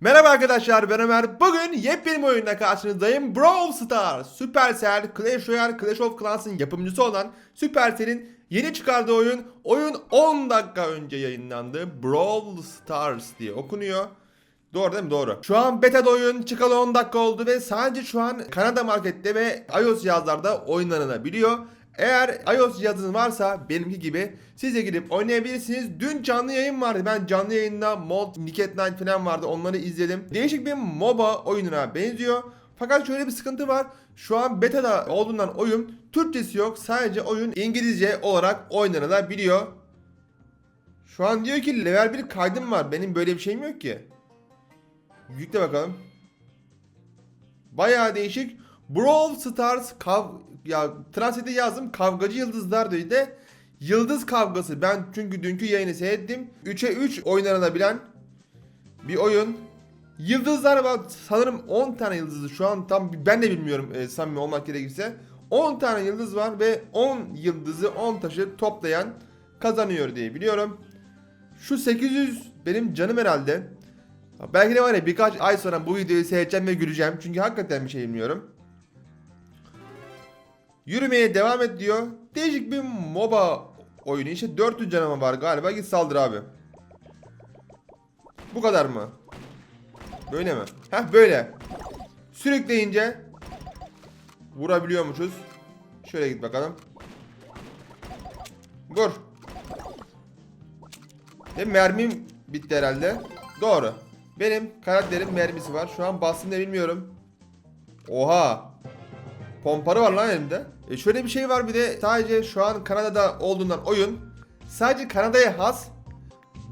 Merhaba arkadaşlar ben Ömer. Bugün yepyeni bir oyunda karşınızdayım. Brawl Stars. Supercell, Clash Royale, Clash of Clans'ın yapımcısı olan Supercell'in yeni çıkardığı oyun. Oyun 10 dakika önce yayınlandı. Brawl Stars diye okunuyor. Doğru değil mi? Doğru. Şu an beta'da oyun çıkalı 10 dakika oldu ve sadece şu an Kanada markette ve iOS cihazlarda oynanabiliyor. Eğer iOS cihazınız varsa benimki gibi siz de gidip oynayabilirsiniz. Dün canlı yayın vardı. Ben canlı yayında Mod, Niket Night falan vardı. Onları izledim. Değişik bir MOBA oyununa benziyor. Fakat şöyle bir sıkıntı var. Şu an beta'da olduğundan oyun Türkçesi yok. Sadece oyun İngilizce olarak oynanabiliyor. Şu an diyor ki level 1 kaydım var. Benim böyle bir şeyim yok ki. Yükle bakalım. Bayağı değişik. Brawl Stars kav ya Translate'e yazdım kavgacı yıldızlar dedi de yıldız kavgası. Ben çünkü dünkü yayını seyrettim. 3'e 3 oynanabilen bir oyun. Yıldızlar var sanırım 10 tane yıldızı şu an tam ben de bilmiyorum e, samimi olmak gerekirse. 10 tane yıldız var ve 10 yıldızı 10 taşı toplayan kazanıyor diye biliyorum. Şu 800 benim canım herhalde. Belki de var ya birkaç ay sonra bu videoyu seyredeceğim ve güleceğim. Çünkü hakikaten bir şey bilmiyorum. Yürümeye devam et diyor. Değişik bir MOBA oyunu. İşte 400 canım var galiba. Git saldır abi. Bu kadar mı? Böyle mi? Heh böyle. Sürükleyince vurabiliyormuşuz. Şöyle git bakalım. Vur. Ve mermim bitti herhalde. Doğru. Benim karakterin mermisi var. Şu an bastığını bilmiyorum. Oha. Pomparı var lan elimde. E şöyle bir şey var bir de sadece şu an Kanada'da olduğundan oyun sadece Kanada'ya has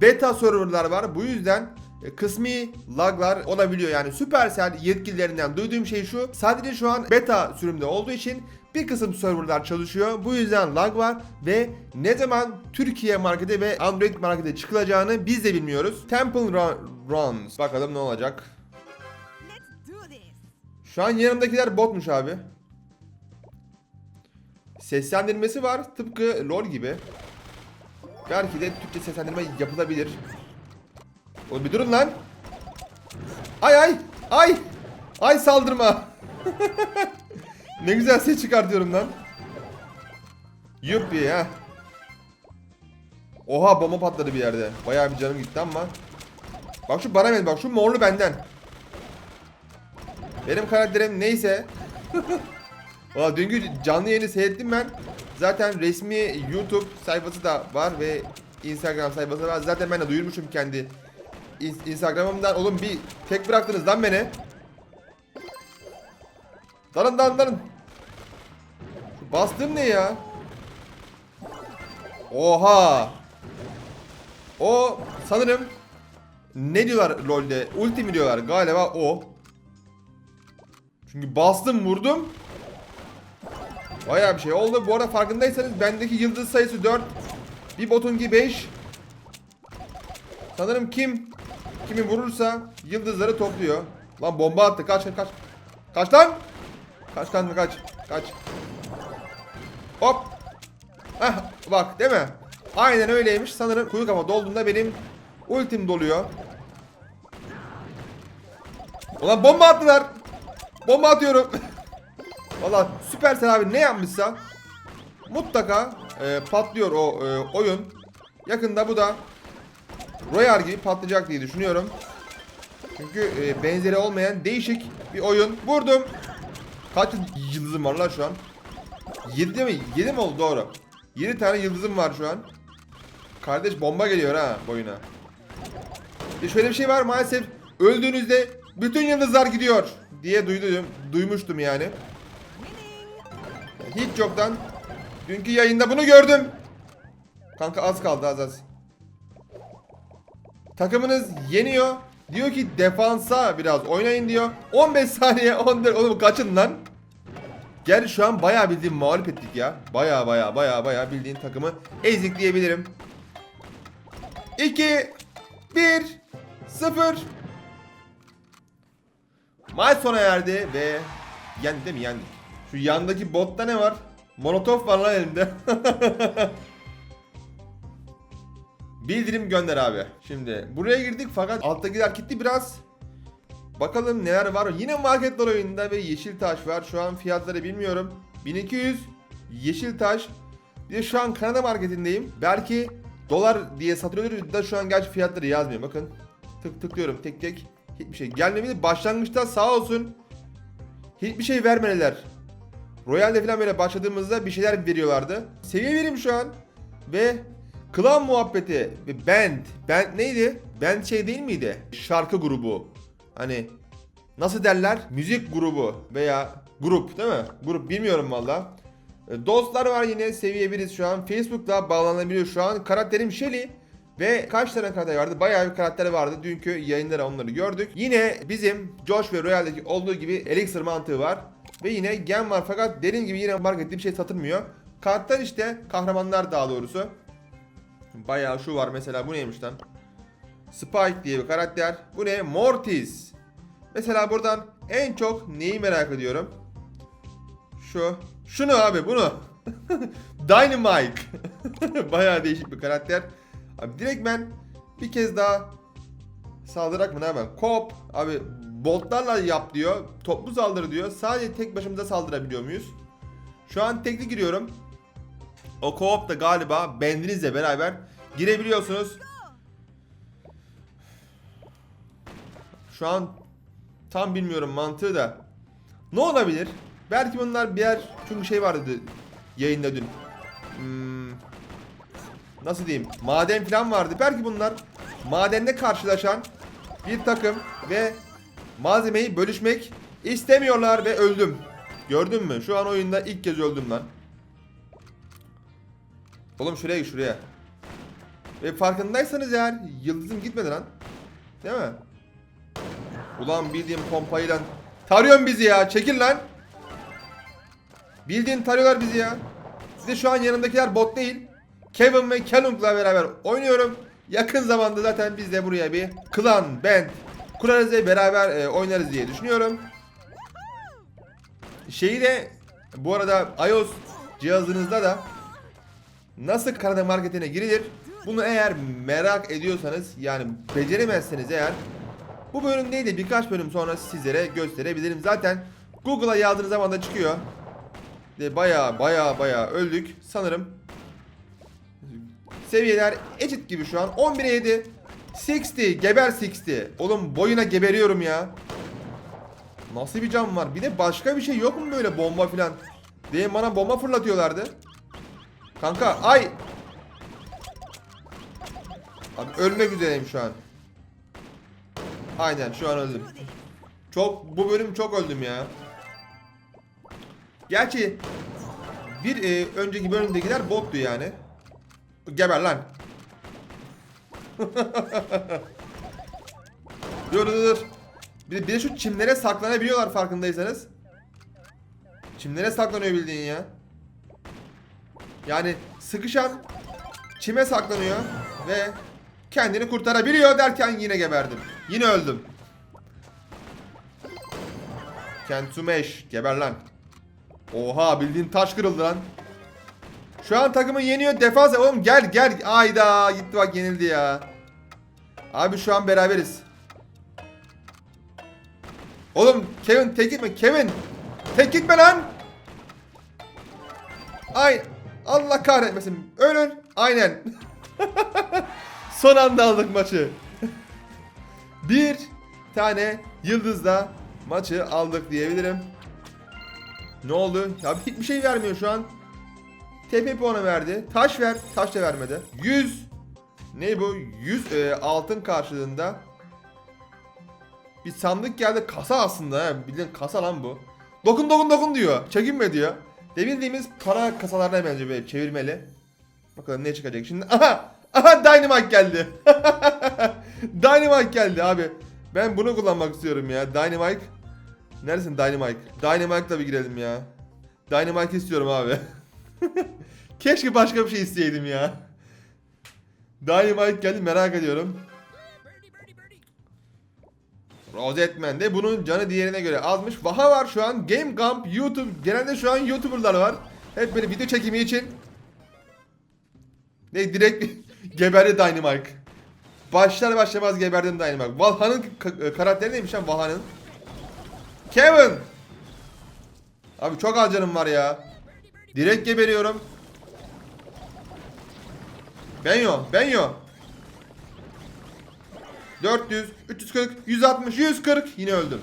beta serverlar var. Bu yüzden e, kısmi laglar olabiliyor. Yani Supercell yetkililerinden duyduğum şey şu. Sadece şu an beta sürümde olduğu için bir kısım serverlar çalışıyor. Bu yüzden lag var ve ne zaman Türkiye markete ve Android markete çıkılacağını biz de bilmiyoruz. Temple Run- Runs. Bakalım ne olacak. Şu an yanımdakiler botmuş abi. Seslendirmesi var tıpkı LoL gibi. Belki de Türkçe seslendirme yapılabilir. Oğlum bir durun lan. Ay ay ay. Ay saldırma. ne güzel ses çıkartıyorum lan. Yuppi ha. Oha bomba patladı bir yerde. Bayağı bir canım gitti ama. Bak şu bana ver bak şu morlu benden. Benim karakterim neyse. Valla dünkü canlı yayını seyrettim ben. Zaten resmi YouTube sayfası da var ve Instagram sayfası var. Zaten ben de duyurmuşum kendi in- Instagram'ımdan. Oğlum bir tek bıraktınız lan beni. Dalın dalın dalın. Şu ne ya? Oha. O sanırım ne diyorlar LoL'de? Ulti mi diyorlar? Galiba o. Çünkü bastım vurdum. Bayağı bir şey oldu. Bu arada farkındaysanız bendeki yıldız sayısı 4. Bir botunki 5. Sanırım kim kimi vurursa yıldızları topluyor. Lan bomba attı. Kaç kaç kaç. Kaç lan. Kaç kaç kaç. Kaç. Hop. Heh bak değil mi? Aynen öyleymiş. Sanırım kuyu kafa dolduğunda benim ultim doluyor. Ulan bomba attılar. Bomba atıyorum. Valla Supercell abi ne yapmışsa mutlaka e, patlıyor o e, oyun. Yakında bu da Royal gibi patlayacak diye düşünüyorum. Çünkü e, benzeri olmayan değişik bir oyun. Vurdum. Kaç yıldızım var lan şu an? 7 mi? 7 mi oldu doğru. 7 tane yıldızım var şu an. Kardeş bomba geliyor ha boyuna. E şöyle bir şey var maalesef öldüğünüzde bütün yıldızlar gidiyor diye duydum, duymuştum yani. Hiç yoktan dünkü yayında bunu gördüm. Kanka az kaldı az az. Takımınız yeniyor. Diyor ki defansa biraz oynayın diyor. 15 saniye 14 oğlum kaçın lan. Gel şu an bayağı bildiğin mağlup ettik ya. Bayağı bayağı bayağı bayağı bildiğin takımı ezik diyebilirim. 2 1 0 Maç sona erdi ve yendi değil mi yendik. Şu yandaki botta ne var? Molotof var lan elimde. Bildirim gönder abi. Şimdi buraya girdik fakat alttakiler gitti biraz Bakalım neler var. Yine marketler oyununda ve yeşil taş var. Şu an fiyatları bilmiyorum. 1200 yeşil taş. Bir de şu an Kanada marketindeyim. Belki dolar diye satılıyordur da şu an gerçi fiyatları yazmıyor. Bakın. Tık tıklıyorum tek tek. Hiçbir şey gelmedi. Başlangıçta sağ olsun. Hiçbir şey vermediler. Royal'de falan böyle başladığımızda bir şeyler veriyorlardı. Seviye verim şu an. Ve klan muhabbeti ve band. Band neydi? Band şey değil miydi? Şarkı grubu. Hani nasıl derler? Müzik grubu veya grup değil mi? Grup bilmiyorum valla. E, Dostlar var yine seviye biriz şu an. Facebook'la bağlanabiliyor şu an. Karakterim Shelly. Ve kaç tane karakter vardı? Bayağı bir karakter vardı. Dünkü yayınlara onları gördük. Yine bizim Josh ve Royale'deki olduğu gibi Elixir mantığı var. Ve yine gem var fakat dediğim gibi yine markette bir şey satılmıyor. Kartlar işte kahramanlar daha doğrusu. Bayağı şu var mesela bu neymiş lan? Spike diye bir karakter. Bu ne? Mortis. Mesela buradan en çok neyi merak ediyorum? Şu. Şunu abi bunu. Dynamite. Bayağı değişik bir karakter. Abi direkt ben bir kez daha saldırak mı ne hemen? Kop abi boltlarla yap diyor. Toplu saldırı diyor. Sadece tek başımıza saldırabiliyor muyuz? Şu an tekli giriyorum. O co-op da galiba bendinizle beraber girebiliyorsunuz. Şu an tam bilmiyorum mantığı da. Ne olabilir? Belki bunlar birer çünkü şey vardı yayında dün. Hmm, nasıl diyeyim? Maden falan vardı. Belki bunlar madende karşılaşan bir takım ve malzemeyi bölüşmek istemiyorlar ve öldüm. Gördün mü? Şu an oyunda ilk kez öldüm lan. Oğlum şuraya şuraya. Ve farkındaysanız eğer yıldızım gitmedi lan. Değil mi? Ulan bildiğim pompayla tarıyorsun bizi ya. Çekil lan. Bildiğin tarıyorlar bizi ya. De şu an yanımdakiler bot değil. Kevin ve Callum'la beraber oynuyorum. Yakın zamanda zaten biz de buraya bir klan, band kurarız ve beraber e, oynarız diye düşünüyorum. Şeyi de bu arada iOS cihazınızda da nasıl Kanada marketine girilir? Bunu eğer merak ediyorsanız yani beceremezseniz eğer bu bölüm değil de birkaç bölüm sonra sizlere gösterebilirim. Zaten Google'a yazdığınız zaman da çıkıyor. De baya baya baya öldük sanırım. Seviyeler eşit gibi şu an. 11'e 7. 60 geber 60. Oğlum boyuna geberiyorum ya. Nasıl bir cam var? Bir de başka bir şey yok mu böyle bomba filan? Diye bana bomba fırlatıyorlardı. Kanka ay. Abi ölmek üzereyim şu an. Aynen şu an öldüm. Çok bu bölüm çok öldüm ya. Gerçi bir e, önceki bölümdekiler bottu yani. Geber lan. dur dur dur. Bir bir de şu çimlere saklanabiliyorlar farkındaysanız. Çimlere saklanıyor bildiğin ya. Yani sıkışan çime saklanıyor ve kendini kurtarabiliyor derken yine geberdim. Yine öldüm. Kentumeş geber lan. Oha bildiğin taş kırıldı lan. Şu an takımı yeniyor defans oğlum gel gel ayda gitti bak yenildi ya. Abi şu an beraberiz. Oğlum Kevin tek gitme Kevin. Tek gitme lan. Ay Allah kahretmesin. Ölün. Aynen. Son anda aldık maçı. Bir tane yıldızla maçı aldık diyebilirim. Ne oldu? Ya hiçbir şey vermiyor şu an. TP puanı verdi. Taş ver. Taş da vermedi. 100 ne bu? 100 e, altın karşılığında bir sandık geldi. Kasa aslında. He. Bildiğin kasa lan bu. Dokun dokun dokun diyor. Çekinme diyor. Debildiğimiz para kasalarına benziyor böyle çevirmeli. Bakalım ne çıkacak şimdi. Aha! Aha Dynamite geldi. Dynamite geldi abi. Ben bunu kullanmak istiyorum ya. Dynamite. Neredesin Dynamite? Dynamite'la bir girelim ya. Dynamite istiyorum abi. Keşke başka bir şey isteyeydim ya. Dynamite geldi merak ediyorum. Rosetman de bunun canı diğerine göre azmış. Vaha var şu an. Game Camp, YouTube. Genelde şu an YouTuber'lar var. Hep böyle video çekimi için. Ne direkt geberdi Dynamite. Başlar başlamaz geberdim Dynamite. Valha'nın e, karakteri neymiş lan Valha'nın? Kevin! Abi çok az canım var ya. Direkt geberiyorum. Benyo, Benyo. 400, 340, 160, 140 yine öldüm.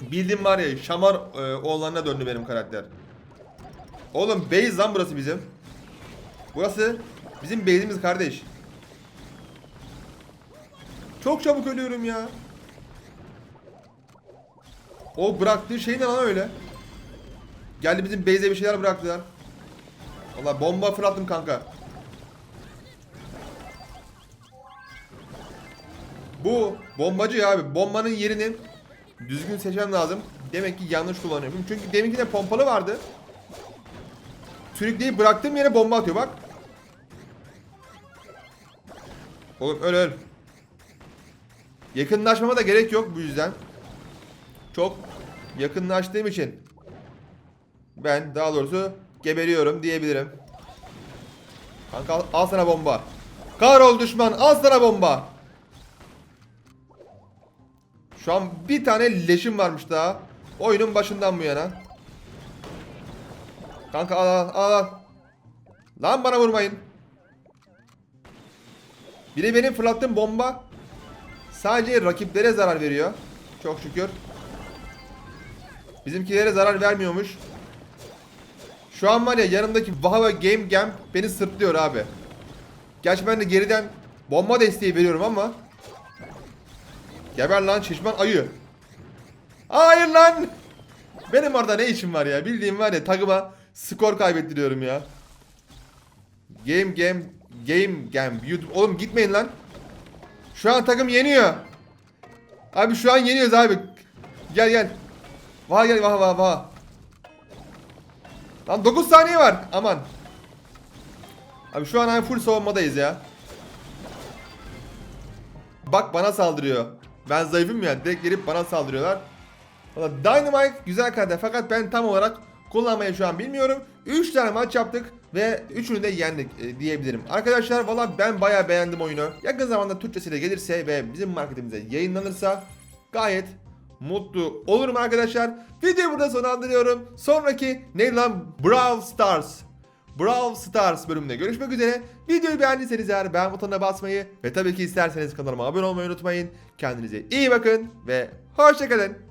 Bildim var ya şamar e, oğlanına döndü benim karakter. Oğlum base lan burası bizim. Burası bizim base'imiz kardeş. Çok çabuk ölüyorum ya. O bıraktığı şey ne lan öyle? Geldi bizim base'e bir şeyler bıraktılar. Valla bomba fırlattım kanka. Bu bombacı abi. Bombanın yerini düzgün seçmem lazım. Demek ki yanlış kullanıyorum. Çünkü deminkinde pompalı vardı. Sürükleyip bıraktığım yere bomba atıyor bak. Oğlum öl öl. Yakınlaşmama da gerek yok bu yüzden. Çok yakınlaştığım için ben daha doğrusu geberiyorum diyebilirim. Kanka al, al sana bomba. Kahrol düşman al sana bomba. Şu an bir tane leşim varmış daha. Oyunun başından bu yana. Kanka al al al. Lan bana vurmayın. Bir de benim fırlattığım bomba sadece rakiplere zarar veriyor. Çok şükür. Bizimkilere zarar vermiyormuş. Şu an var ya yanımdaki Vahava Game Gam beni sırtlıyor abi. Gerçi ben de geriden bomba desteği veriyorum ama Geber lan şişman ayı. Hayır lan. Benim orada ne işim var ya? Bildiğim var ya takıma skor kaybettiriyorum ya. Game game game game YouTube oğlum gitmeyin lan. Şu an takım yeniyor. Abi şu an yeniyoruz abi. Gel gel. Vaha gel vaha vaha vaha. Lan 9 saniye var. Aman. Abi şu an hani full savunmadayız ya. Bak bana saldırıyor. Ben zayıfım ya. Direkt gelip bana saldırıyorlar. Valla Dynamite güzel karakter fakat ben tam olarak kullanmayı şu an bilmiyorum. 3 tane maç yaptık ve 3'ünü de yendik e, diyebilirim. Arkadaşlar valla ben bayağı beğendim oyunu. Yakın zamanda Türkçesiyle gelirse ve bizim marketimize yayınlanırsa gayet mutlu olurum arkadaşlar. Videoyu burada sonlandırıyorum. Sonraki ne lan Brawl Stars Brawl Stars bölümünde görüşmek üzere. Videoyu beğendiyseniz eğer beğen butonuna basmayı ve tabii ki isterseniz kanalıma abone olmayı unutmayın. Kendinize iyi bakın ve hoşçakalın.